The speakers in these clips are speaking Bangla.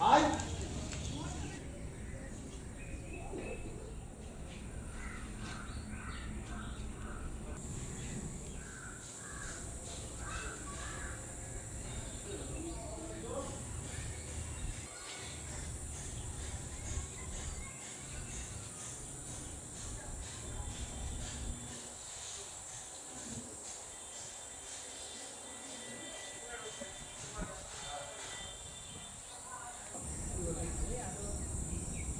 Aye.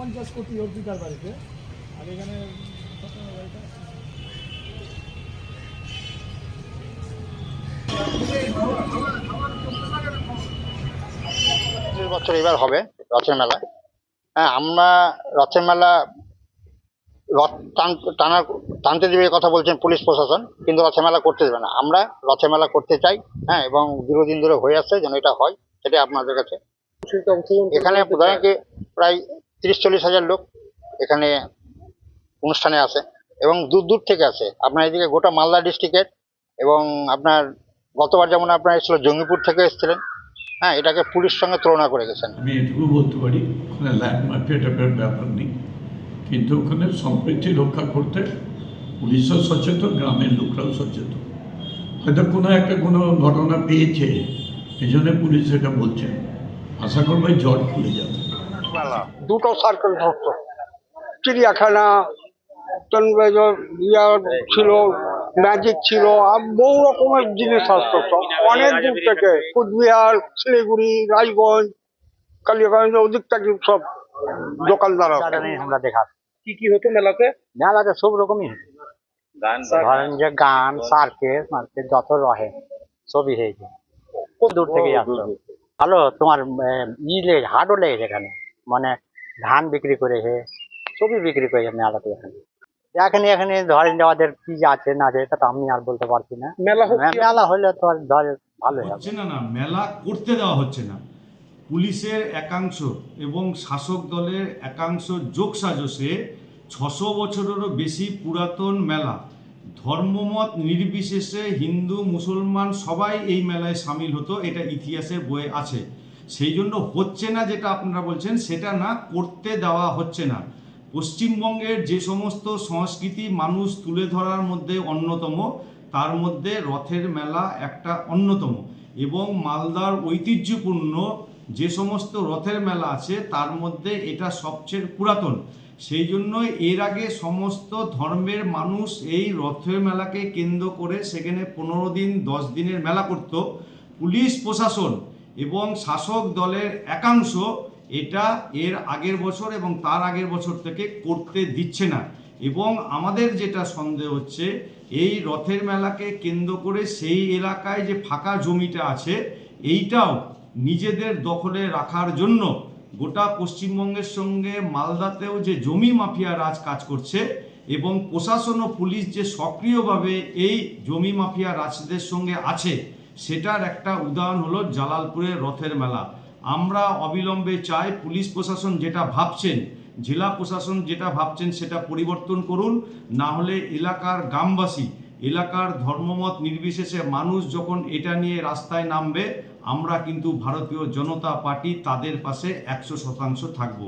পঞ্চাশ কোটি অর্জিতার বাড়িতে বছর এবার হবে রথের মেলা হ্যাঁ আমরা রথের মেলা রথ টান, টানা, টানতে দেবে কথা বলছেন পুলিশ প্রশাসন, কিন্তু রথের মেলা করতে দেবে না। আমরা রথের মেলা করতে চাই হ্যাঁ এবং দীর্ঘদিন ধরে হয়ে আসছে যেন এটা হয় সেটা আপনাদের কাছে। এখানে ধরেন কি প্রায় তিরিশ চল্লিশ হাজার লোক এখানে অনুষ্ঠানে আসে এবং দূর দূর থেকে আসে। আপনার এদিকে গোটা মালদা ডিস্ট্রিক্টের, এবং আপনার গতবার যেমন আপনার এসেছিল, জঙ্গিপুর থেকে এসেছিলেন হ্যাঁ এটাকে পুলিশ সঙ্গে তুলনা করে গেছেন। আমি এটুকু বলতে পারি ল্যান্ড ব্যাপার নেই। কিন্তু ওখানে সম্প্রীতি রক্ষা করতে পুলিশও সচেতন গ্রামের লোকরাও সচেতন। হয়তো কোনো একটা কোনো ঘটনা পেয়েছে এই জন্য পুলিশ এটা বলছে। আশা করব জট খুলে যাবে। দুটো সার্কেল ধরতো। চিড়িয়াখানা ইয়া ছিল ম্যাজিক ছিল আর বহু রকমের জিনিস আসতো। সব অনেক দূর থেকে কুচবিহার শিলিগুড়ি রায়গঞ্জ কালিয়াগঞ্জ ওদিকটা সব দোকানদার আমরা দেখা কি কি হতো মেলাতে? মেলাতে সব রকমই হয়েছে ধরেন যে গান সার্কেস মার্কেস যত রহে সবই হয়েছে খুব দূর থেকে আসতো ভালো তোমার ই লেগে হাটও লেগেছে এখানে মানে ধান বিক্রি করেছে সবই বিক্রি করেছে মেলাতে এখানে। এখানে এখানে ধরেন যে আমাদের কি আছে না আছে এটা তো আমি আর বলতে পারছি না। মেলা মেলা হলে তো আর ধরে ভালোই হবে। না মেলা করতে দেওয়া হচ্ছে না। পুলিশের একাংশ এবং শাসক দলের একাংশ যোগ সাজসে ছশো বছরেরও বেশি পুরাতন মেলা। ধর্মমত নির্বিশেষে হিন্দু, মুসলমান সবাই এই মেলায় সামিল হতো, এটা ইতিহাসের বইয়ে আছে। সেই জন্য হচ্ছে না যেটা আপনারা বলছেন, সেটা না করতে দেওয়া হচ্ছে না। পশ্চিমবঙ্গের যে সমস্ত সংস্কৃতি মানুষ তুলে ধরার মধ্যে অন্যতম, তার মধ্যে রথের মেলা একটা অন্যতম এবং মালদার ঐতিহ্যপূর্ণ যে সমস্ত রথের মেলা আছে, তার মধ্যে এটা সবচেয়ে পুরাতন। সেই জন্য এর আগে সমস্ত ধর্মের মানুষ এই রথের মেলাকে কেন্দ্র করে সেখানে পনেরো দিন, দশ দিনের মেলা করত। পুলিশ, প্রশাসন এবং শাসক দলের একাংশ এটা এর আগের বছর এবং তার আগের বছর থেকে করতে দিচ্ছে না। এবং আমাদের যেটা সন্দেহ হচ্ছে, এই রথের মেলাকে কেন্দ্র করে সেই এলাকায় যে ফাঁকা জমিটা আছে, এইটাও নিজেদের দখলে রাখার জন্য গোটা পশ্চিমবঙ্গের সঙ্গে মালদাতেও যে জমি মাফিয়া রাজ কাজ করছে এবং প্রশাসন ও পুলিশ যে সক্রিয়ভাবে এই জমি মাফিয়া রাজদের সঙ্গে আছে, সেটার একটা উদাহরণ হলো জালালপুরের রথের মেলা। আমরা অবিলম্বে চাই পুলিশ প্রশাসন যেটা ভাবছেন, জেলা প্রশাসন যেটা ভাবছেন সেটা পরিবর্তন করুন, না হলে এলাকার গ্রামবাসী এলাকার ধর্মমত নির্বিশেষে মানুষ যখন এটা নিয়ে রাস্তায় নামবে, আমরা কিন্তু ভারতীয় জনতা পার্টি তাদের পাশে একশো শতাংশ থাকব।